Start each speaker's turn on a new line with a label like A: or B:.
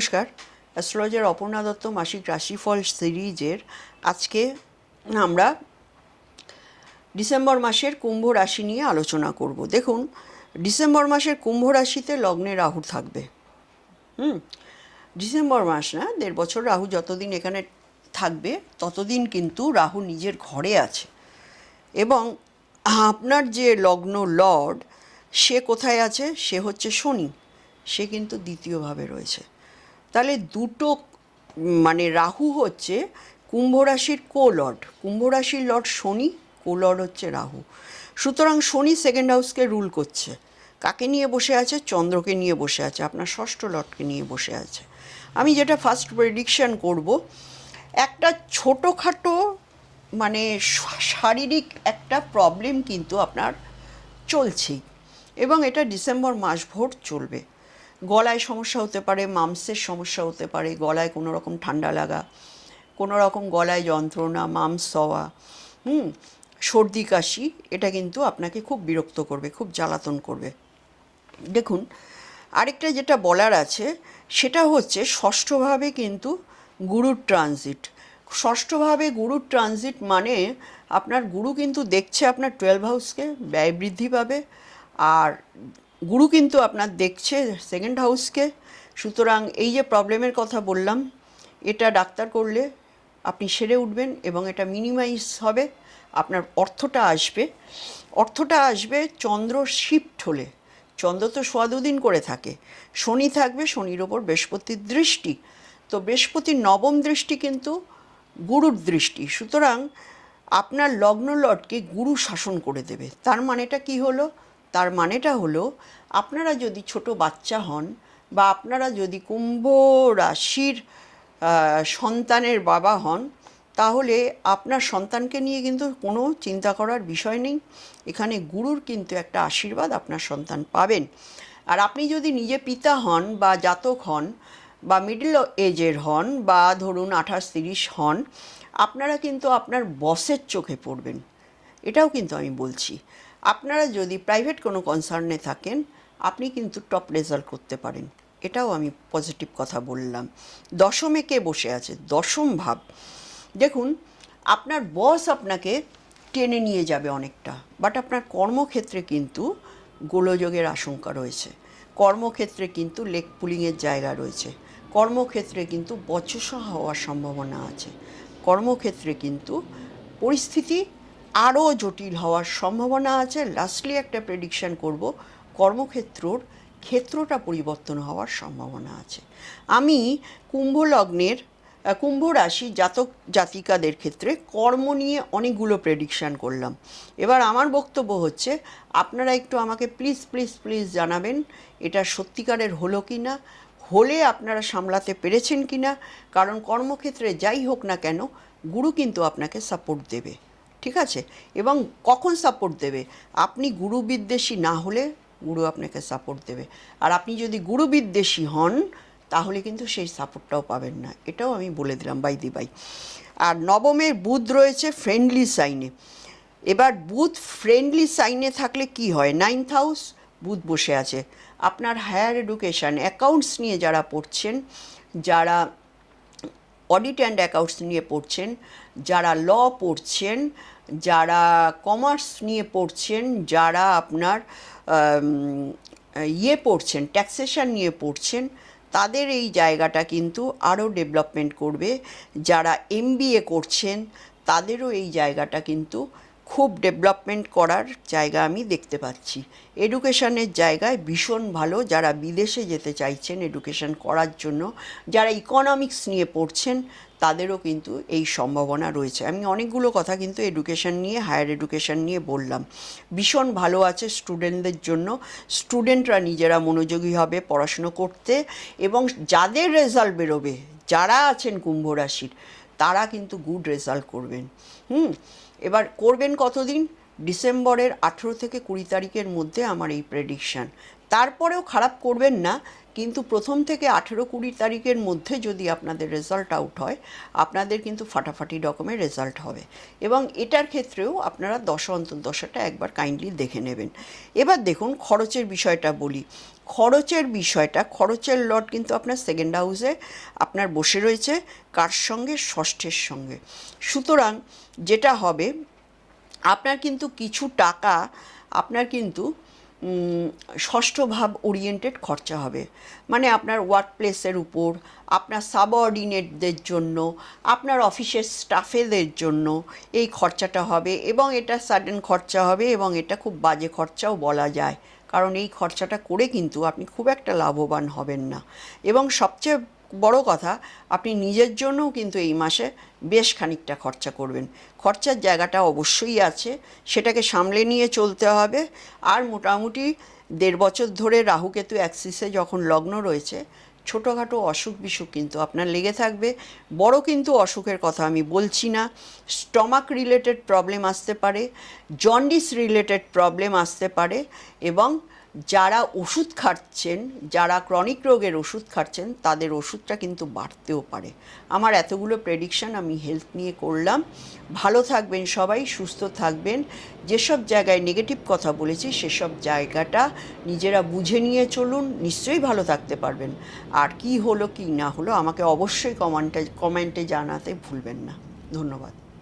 A: নমস্কার। অ্যাস্ট্রোলজার অপর্ণা দত্ত, মাসিক রাশিফল সিরিজের আজকে আমরা ডিসেম্বর মাসের কুম্ভ রাশি নিয়ে আলোচনা করব। দেখুন, ডিসেম্বর মাসের কুম্ভ রাশিতে লগ্নে রাহু থাকবে। হুম, ডিসেম্বর মাস না, দেড় বছর রাহু যতদিন এখানে থাকবে, ততদিন কিন্তু রাহু নিজের ঘরে আছে। এবং আপনার যে লগ্ন লর্ড, সে কোথায় আছে? সে হচ্ছে শনি। সে কিন্তু দ্বিতীয়ভাবে রয়েছে। তাহলে দুটো মানে রাহু হচ্ছে কুম্ভ রাশির কো লর্ড কুম্ভ রাশির লর্ড শনি কো লর্ড হচ্ছে রাহু। সুতরাং শনি সেকেন্ড হাউসকে রুল করছে। কাকে নিয়ে বসে আছে? চন্দ্রকে নিয়ে বসে আছে, আপনার ষষ্ঠ লটকে নিয়ে বসে আছে। আমি যেটা ফার্স্ট প্রেডিকশান করব, একটা ছোটোখাটো মানে শারীরিক একটা প্রবলেম কিন্তু আপনার চলছেই। এবং এটা ডিসেম্বর মাসভর চলবে। গলায় সমস্যা হতে পারে, মামসের সমস্যা হতে পারে, গলায় কোনো রকম ঠান্ডা লাগা, কোনো রকম গলায় যন্ত্রণা, মামস হওয়া, হুম, সর্দি, কাশি, এটা কিন্তু আপনাকে খুব বিরক্ত করবে, খুব জ্বালাতন করবে। দেখুন, আরেকটা যেটা বলার আছে, সেটা হচ্ছে ষষ্ঠভাবে কিন্তু গুরুর ট্রানজিট। ষষ্ঠভাবে গুরুর ট্রানজিট মানে আপনার গুরু কিন্তু দেখছে আপনার টুয়েলভ হাউসকে, ব্যয় বৃদ্ধি পাবে, আর গুরু কিন্তু আপনার দেখছে সেকেন্ড হাউসকে সুতরাং এই যে প্রবলেমের কথা বললাম, এটা ডাক্তার করলে আপনি সেরে উঠবেন এবং এটা মিনিমাইজ হবে, আপনার অর্থটা আসবে। অর্থটা আসবে চন্দ্র শিফট হলে। চন্দ্র তো সোয়া দুদিন করে থাকে। শনি থাকবে শনির ওপর বৃহস্পতির দৃষ্টি। তো বৃহস্পতির নবম দৃষ্টি কিন্তু গুরুর দৃষ্টি। সুতরাং আপনার লগ্ন লটকে গুরু শাসন করে দেবে। তার মানেটা কি হলো? তার মানেটা হলো, আপনারা যদি ছোট বাচ্চা হন বা আপনারা যদি কুম্ভ রাশির সন্তানের বাবা হন, তাহলে আপনার সন্তানকে নিয়ে কিন্তু কোনো চিন্তা করার বিষয় নেই। এখানে গুরুর কিন্তু একটা আশীর্বাদ আপনার সন্তান পাবেন। আর আপনি যদি নিজে পিতা হন বা জাতক হন বা মিডল এজের হন বা ধরুন আঠাশ তিরিশ হন, আপনারা কিন্তু আপনার বসের চোখে পড়বেন। এটাও কিন্তু আমি বলছি। আপনারা যদি প্রাইভেট কোনো কনসার্নে থাকেন, আপনি কিন্তু টপ রেজাল্ট করতে পারেন। এটাও আমি পজিটিভ কথা বললাম। দশমে কে বসে আছে? দশম ভাব। দেখুন, আপনার বস আপনাকে টেনে নিয়ে যাবে অনেকটা বাট আপনার কর্মক্ষেত্রে কিন্তু গোলযোগের আশঙ্কা রয়েছে। কর্মক্ষেত্রে কিন্তু লেগ পুলিংয়ের জায়গা রয়েছে। কর্মক্ষেত্রে কিন্তু বচসা হওয়ার সম্ভাবনা আছে। কর্মক্ষেত্রে কিন্তু পরিস্থিতি আরও জটিল হওয়ার সম্ভাবনা আছে। লাস্টলি একটা প্রেডিকশন করব। কর্মক্ষেত্রর ক্ষেত্রটা পরিবর্তন হওয়ার সম্ভাবনা আছে। আমি কুম্ভ লগ্নের কুম্ভ রাশি জাতক জাতিকাদের ক্ষেত্রে কর্ম নিয়ে অনেকগুলো প্রেডিকশান করলাম। এবার আমার বক্তব্য হচ্ছে, আপনারা একটু আমাকে প্লিজ প্লিজ প্লিজ জানাবেন, এটা সত্যিকারের হলো কি না হলে আপনারা সামলাতে পেরেছেন কি না কারণ কর্মক্ষেত্রে যাই হোক না কেন, গুরু কিন্তু আপনাকে সাপোর্ট দেবে। ঠিক আছে? এবং কখন সাপোর্ট দেবে? আপনি গুরু বিদ্বেষী না হলে গুরু আপনাকে সাপোর্ট দেবে। আর আপনি যদি গুরু বিদ্বেষী হন, তাহলে কিন্তু সেই সাপোর্টটাও পাবেন না। এটাও আমি বলে দিলাম বাই দি বাই আর নবমের বুধ রয়েছে ফ্রেন্ডলি সাইনে এবার বুধ ফ্রেন্ডলি সাইনে থাকলে কি হয়? নাইন্থ হাউস বুধ বসে আছে। আপনার হায়ার এডুকেশান অ্যাকাউন্টস নিয়ে যারা পড়ছেন, যারা অডিট অ্যান্ড অ্যাকাউন্টস নিয়ে পড়ছেন, যারা ল পড়ছেন, যারা কমার্স নিয়ে পড়ছেন, যারা আপনার ইয়ে পড়ছেন ট্যাক্সেশন নিয়ে পড়ছেন, তাদের এই জায়গাটা কিন্তু আরও ডেভেলপমেন্ট করবে। যারা এমবিএ করছেন, তাদেরও এই জায়গাটা কিন্তু খুব ডেভেলপমেন্ট করার জায়গা আমি দেখতে পাচ্ছি। এডুকেশনের জায়গায় ভীষণ ভালো যারা বিদেশে যেতে চাইছেন এডুকেশন করার জন্য, যারা ইকোনমিক্স নিয়ে পড়ছেন, তাদেরও কিন্তু এই সম্ভাবনা রয়েছে। আমি অনেকগুলো কথা কিন্তু এডুকেশন নিয়ে হায়ার এডুকেশন নিয়ে বললাম। ভীষণ ভালো আছে স্টুডেন্টদের জন্য। স্টুডেন্টরা নিজেরা মনোযোগী হবে পড়াশুনো করতে এবং যাদের রেজাল্ট বেরোবে, যারা আছেন কুম্ভ রাশির, তারা কিন্তু গুড রেজাল্ট করবেন। হুম? এবার করবেন কতদিন? ডিসেম্বরের আঠেরো থেকে কুড়ি তারিখের মধ্যে আমার এই প্রেডিকশান তারপরেও খারাপ করবেন না। কিন্তু প্রথম থেকে আঠেরো কুড়ি তারিখের মধ্যে যদি আপনাদের রেজাল্ট আউট হয়, আপনাদের কিন্তু ফাটাফাটি রকমের রেজাল্ট হবে। এবং এটার ক্ষেত্রেও আপনারা দশা অন্তর্দশাটা একবার কাইন্ডলি দেখে নেবেন। এবার দেখুন খরচের বিষয়টা বলি। খরচের বিষয়টা, খরচের লট কিন্তু আপনার সেকেন্ড হাউসে আপনার বসে রয়েছে, কার সঙ্গে? ষষ্ঠের সঙ্গে। সুতরাং যেটা হবে, আপনার কিন্তু কিছু টাকা, আপনার কিন্তু ষষ্ঠ ভাব ওরিয়েন্টেড খরচা হবে। মানে আপনার ওয়ার্ক প্লেসের উপর, আপনার সাবঅর্ডিনেটদের জন্য, আপনার অফিসের স্টাফেদের জন্য এই খরচাটা হবে এবং এটা সাডেন খরচা হবে এবং এটা খুব বাজে খরচাও বলা যায়। কারণ এই খরচাটা করে কিন্তু আপনি খুব একটা লাভবান হবেন না। এবং সবচেয়ে বড় কথা, আপনি নিজের জন্যও কিন্তু এই মাসে বেশ খানিকটা খরচা করবেন। খরচার জায়গাটা অবশ্যই আছে, সেটাকে সামলে নিয়ে চলতে হবে। আর মোটামুটি দেড় বছর ধরে রাহুকেতু অ্যাক্সিসে যখন লগ্ন রয়েছে, ছোটোখাটো অসুখ বিসুখ কিন্তু আপনার লেগে থাকবে। বড় কিন্তু অসুখের কথা আমি বলছি না। স্টমাক রিলেটেড প্রবলেম আসতে পারে, জন্ডিস রিলেটেড প্রবলেম আসতে পারে এবং যারা ওষুধ খাচ্ছেন, যারা ক্রনিক রোগের ওষুধ খাচ্ছেন, তাদের ওষুধটা কিন্তু বাড়তেও পারে। আমার এতগুলো প্রেডিকশন আমি হেলথ নিয়ে করলাম। ভালো থাকবেন সবাই, সুস্থ থাকবেন। যেসব জায়গায় নেগেটিভ কথা বলেছি, সেসব জায়গাটা নিজেরা বুঝে নিয়ে চলুন, নিশ্চয়ই ভালো থাকতে পারবেন। আর কি হলো, কি না হলো, আমাকে অবশ্যই কমেন্টে কমেন্টে জানাতে ভুলবেন না। ধন্যবাদ।